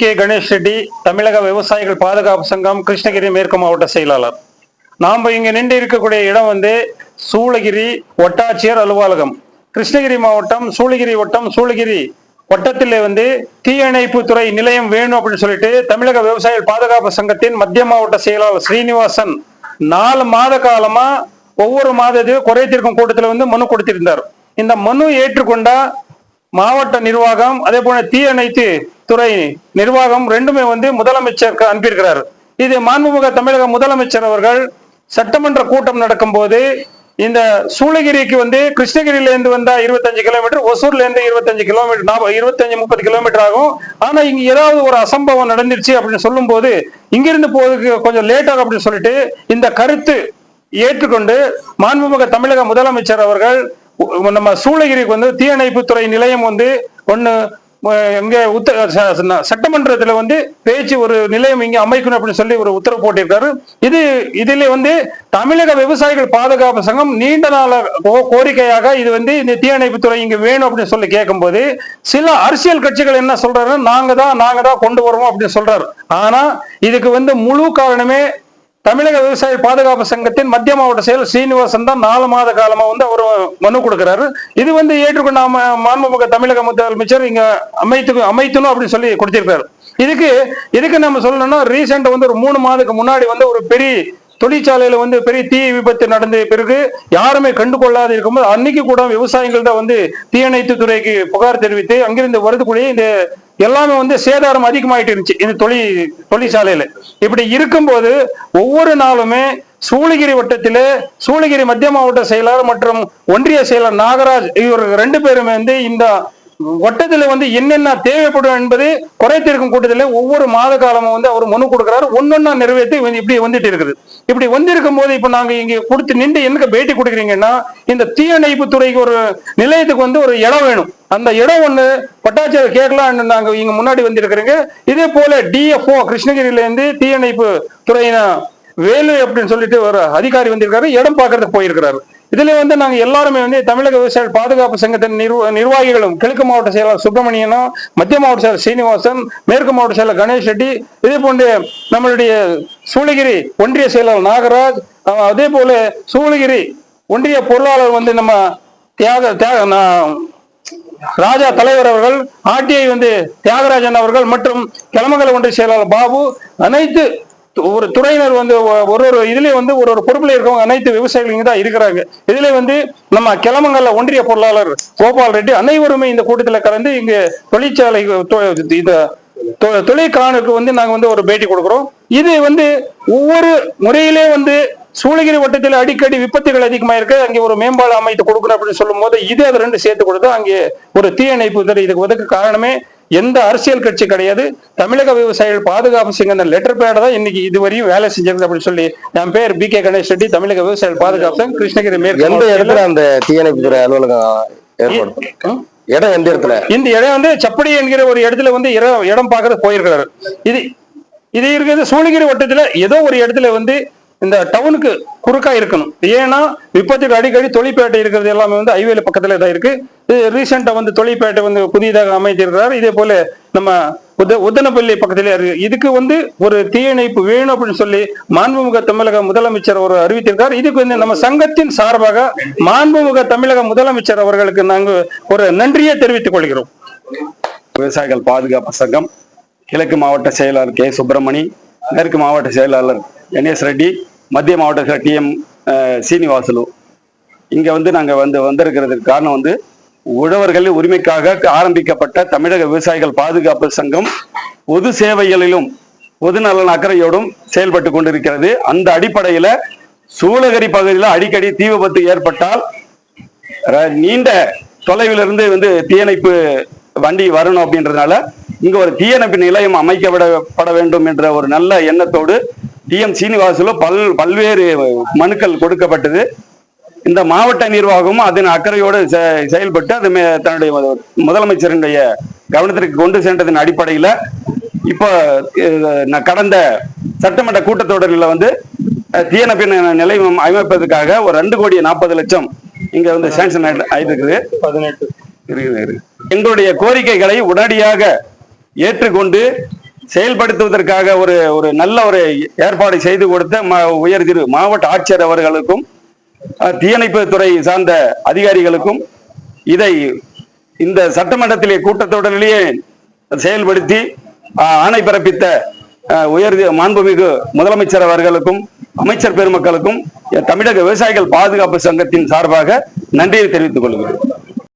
K Ganesh Reddy தமிழக விவசாயிகள் பாதுகாப்பு சங்கம் கிருஷ்ணகிரி மேற்கு மாவட்ட செயலாளர். நாம் இங்க நின்று இருக்கக்கூடிய இடம் வந்து சூளகிரி வட்டாட்சியர் அலுவலகம். கிருஷ்ணகிரி மாவட்டம் சூளகிரி வட்டம் சூளகிரி வட்டத்தில் வந்து தீயணைப்பு துறை நிலையம் வேணும் அப்படின்னு சொல்லிட்டு தமிழக விவசாயிகள் பாதுகாப்பு சங்கத்தின் மத்திய மாவட்ட செயலாளர் ஸ்ரீனிவாசன் நாலு மாத காலமா ஒவ்வொரு மாதத்தையும் குறை தீர்க்கும் கூட்டத்தில் வந்து மனு கொடுத்திருந்தார். இந்த மனு ஏற்றுக்கொண்ட மாவட்ட நிர்வாகம் அதே போல தீயணைத்து துறை நிர்வாகம் ரெண்டுமே வந்து முதலமைச்சருக்கு அனுப்பியிருக்கிறார். இது மாண்புமிக தமிழக முதலமைச்சர் அவர்கள் சட்டமன்ற கூட்டம் நடக்கும்போது இந்த சூளகிரிக்கு வந்து கிருஷ்ணகிரியிலேருந்து வந்தா இருபத்தஞ்சு கிலோமீட்டர் ஒசூர்லேருந்து இருபத்தஞ்சு கிலோமீட்டர் நாற்பது இருபத்தஞ்சு முப்பது கிலோமீட்டர் ஆகும். ஆனா இங்க ஏதாவது ஒரு அசம்பவம் நடந்துருச்சு அப்படின்னு சொல்லும்போது இங்கிருந்து போகிறதுக்கு கொஞ்சம் லேட் ஆகும் அப்படின்னு சொல்லிட்டு இந்த கருத்து ஏற்றுக்கொண்டு மாண்புமிக தமிழக முதலமைச்சர் அவர்கள் நம்ம சூளகிரிக்கு வந்து தீயணைப்பு துறை நிலையம் வந்து ஒன்று இங்க உத்த ச- சட்டமன்றத்துல வந்து பேச்சு ஒரு நிலையம் இங்க அமைக்கணும் அப்படின்னு சொல்லி ஒரு உத்தரவு போட்டிருக்காரு. இது இதிலே வந்து தமிழக விவசாயிகள் பாதுகாப்பு சங்கம் நீண்ட நாள கோரிக்கையாக இது வந்து இந்த தீயணைப்பு துறை இங்க வேணும் அப்படின்னு சொல்லி கேட்கும்போது சில அரசியல் கட்சிகள் என்ன சொல்றாரு நாங்க தான் நாங்க தான் கொண்டு வருவோம் அப்படின்னு சொல்றாரு. ஆனா இதுக்கு வந்து முழு காரணமே தமிழக விவசாய பாதுகாப்பு சங்கத்தின் மத்திய மாவட்ட செயலர் சீனிவாசன் தான் நாலு மாத காலமா வந்து அவர் மனு கொடுக்கிறாரு. இது வந்து ஏற்றுக்கொண்ட ம- மாண்புமிகு தமிழக முதலமைச்சர் இங்க அமைத்து அமைத்தணும் அப்படின்னு சொல்லி கொடுத்திருக்காரு. இதுக்கு இதுக்கு நம்ம சொல்லணும்னா ரீசெண்டா வந்து ஒரு மூணு மாதத்துக்கு முன்னாடி வந்து ஒரு பெரிய தொழிற்சாலையில வந்து பெரிய தீ விபத்து நடந்த பிறகு யாருமே கண்டுகொள்ளாது இருக்கும்போது அன்னைக்கு கூட விவசாயிகள் தான் வந்து தீயணைத்து துறைக்கு புகார் தெரிவித்து அங்கிருந்து வரதுக்குள்ளேயே இந்த எல்லாமே வந்து சேதாரம் அதிகமாயிட்டு இருந்துச்சு இந்த தொழில் தொழிற்சாலையில. இப்படி இருக்கும்போது ஒவ்வொரு நாளுமே சூளகிரி வட்டத்திலே சூளகிரி மத்திய மாவட்ட செயலாளர் மற்றும் ஒன்றிய செயலர் நாகராஜ் இவர் ரெண்டு பேருமே வந்து இந்த ஒட்டத்தில் வந்து என்னென்ன தேவைப்படும் என்பது குறைத்திருக்கும் கூட்டத்தில் ஒவ்வொரு மாத காலமும் வந்து அவர் மனு கொடுக்கிறார். ஒன்னொன்னா நிறைவேற்றி வந்து இப்படி வந்துட்டு இருக்குது. இப்படி வந்திருக்கும் போது இப்போ நாங்கள் இங்கே கொடுத்து நின்று எனக்கு பேட்டி கொடுக்குறீங்கன்னா இந்த தீயணைப்பு துறைக்கு ஒரு நிலையத்துக்கு வந்து ஒரு இடம் வேணும். அந்த இடம் ஒன்று பட்டாச்சியர் கேட்கலாம்னு நாங்கள் இங்கே முன்னாடி வந்திருக்கிறீங்க. இதே போல டிஎஃப்ஓ கிருஷ்ணகிரியிலேருந்து தீயணைப்பு துறையின வேலு அப்படின்னு சொல்லிட்டு ஒரு அதிகாரி வந்திருக்காரு. இடம் பார்க்கறதுக்கு போயிருக்கிறாரு. இதுல வந்து நாங்க எல்லாருமே வந்து தமிழக விவசாய பாதுகாப்பு சங்கத்தின் நிர்வ நிர்வாகிகளும் கிழக்கு மாவட்ட செயலர் சுப்பிரமணியனும் மத்திய மாவட்ட செயலர் சீனிவாசன் மேற்கு மாவட்ட செயலர் கணேஷ் ரெட்டி இதே போன்று நம்மளுடைய சூளகிரி ஒன்றிய செயலாளர் நாகராஜ் அதே போல சூளகிரி ஒன்றிய பொருளாளர் வந்து நம்ம தியாக தியாக நான் ராஜா தலைவர் அவர்கள் ஆர்டிஐ வந்து தியாகராஜன் அவர்கள் மற்றும் கிளமங்கல ஒன்றிய செயலாளர் பாபு அனைத்து ஒரு துறையினர் வந்து ஒரு ஒரு இதுலேயும் வந்து ஒரு ஒரு பொறுப்பில் இருக்கவங்க அனைத்து விவசாயிகள் தான் இருக்கிறாங்க. இதுல வந்து நம்ம கிளமங்கல்ல ஒன்றிய பொருளாளர் கோபால் ரெட்டி அனைவருமே இந்த கூட்டத்தில் கலந்து இங்க தொழிற்சாலை இந்த தொ- தொழிற்காணுக்கு வந்து நாங்கள் வந்து ஒரு பேட்டி கொடுக்குறோம். இது வந்து ஒவ்வொரு முறையிலே வந்து சூளகிரி வட்டத்தில் அடிக்கடி விபத்துகள் அதிகமா இருக்கு அங்கே ஒரு மேம்பாலம் அமைத்து கொடுக்கணும் அப்படின்னு சொல்லும் போது இது அது ரெண்டு சேர்த்து கொடுத்தா அங்கே ஒரு தீயணைப்பு இதுக்கு உதக்கு காரணமே எந்த அரசியல் கட்சி கிடையாது. தமிழக விவசாயிகள் பாதுகாப்பு சங்க லெட்டர் பேட தான் இன்னைக்கு இதுவரையும் வேலை செஞ்சிருக்கு அப்படின்னு சொல்லி என் பேர் பி கே கணேஷ் ரெட்டி தமிழக விவசாயிகள் பாதுகாப்பு கிருஷ்ணகிரி மேற்கு எந்த இடத்துல அந்த தீயணைப்பு துறை அலுவலகம் ஏற்பாடு ம்? இடம் எந்த இடத்துல? இந்த இடம் வந்து சப்படி என்கிற ஒரு இடத்துல வந்து இடம் இடம் பார்க்கறது போயிருக்கிறாரு. இது இது இருக்கிறது சூளகிரி வட்டத்துல ஏதோ ஒரு இடத்துல வந்து இந்த டவுனுக்கு குறுக்கா இருக்கணும். ஏன்னா விபத்துக்கு அடிக்கடி தொழிற்பேட்டை இருக்கிறது எல்லாமே வந்து ஐவேலி பக்கத்துல தான் இருக்கு. இது ரீசெண்டா வந்து தொழிற்பேட்டை வந்து புதிதாக அமைத்திருக்கிறார். இதே போல நம்ம உத உதனப்பள்ளி பக்கத்திலே இருக்கு. இதுக்கு வந்து ஒரு தீயணைப்பு வேணும் அப்படின்னு சொல்லி மாண்புமிகு தமிழக முதலமைச்சர் ஒரு அறிவித்திருக்கார். இதுக்கு வந்து நம்ம சங்கத்தின் சார்பாக மாண்புமிகு தமிழக முதலமைச்சர் அவர்களுக்கு நாங்கள் ஒரு நன்றியை தெரிவித்துக் கொள்கிறோம். விவசாயிகள் பாதுகாப்பு சங்கம் கிழக்கு மாவட்ட செயலாளர் கே. சுப்பிரமணி மேற்கு மாவட்ட செயலாளர் கணேஷ் ரெட்டி மத்திய மாவட்ட செயலர் டி எம் சீனிவாசலு. இங்கே வந்து நாங்கள் வந்து வந்திருக்கிறதுக்கு காரணம் வந்து உழவர்கள் உரிமைக்காக ஆரம்பிக்கப்பட்ட தமிழக விவசாயிகள் பாதுகாப்பு சங்கம் பொது சேவைகளிலும் பொது நலன் அக்கறையோடும் செயல்பட்டு கொண்டிருக்கிறது. அந்த அடிப்படையில் சூளகிரி பகுதியில் அடிக்கடி தீ விபத்து ஏற்பட்டால் நீண்ட தொலைவிலிருந்து வந்து தீயணைப்பு வண்டி வரணும் அப்படின்றதுனால இங்கே ஒரு தீயணைப்பு நிலையம் அமைக்கப்பட வேண்டும் என்ற ஒரு நல்ல எண்ணத்தோடு டிஎம் சீனிவாசுல பல் பல்வேறு மனுக்கள் கொடுக்கப்பட்டது. இந்த மாவட்ட நிர்வாகமும் அதன் அக்கறையோடு செயல்பட்டு அது தன்னுடைய மு- முதலமைச்சருடைய கவனத்திற்கு கொண்டு சென்றதன் அடிப்படையில் இப்போ கடந்த சட்டமன்ற கூட்டத்தொடரில் வந்து அஹ், தீயணைப்பு நி- நிலையம் அமைப்பதற்காக ஒரு ரெண்டு கோடி நாற்பது லட்சம் இங்க வந்து சாங்ஷன் ஆயிட்டு இருக்குது பதினெட்டு. எங்களுடைய கோரிக்கைகளை உடனடியாக ஏற்றுக்கொண்டு செயல்படுத்துவதற்காக ஒரு ஒரு நல்ல ஒரு ஏற்பாடு செய்து கொடுத்த ம- உயர் திரு மாவட்ட ஆட்சியர் அவர்களுக்கும் தீயணைப்பு துறை சார்ந்த அதிகாரிகளுக்கும் இதை இந்த சட்டமன்றத்திலே கூட்டத்தொடரிலேயே செயல்படுத்தி ஆணை பிறப்பித்த உயர் மாண்புமிகு முதலமைச்சர் அவர்களுக்கும் அமைச்சர் பெருமக்களுக்கும் தமிழக விவசாயிகள் பாதுகாப்பு சங்கத்தின் சார்பாக நன்றியை தெரிவித்துக் கொள்கிறேன்.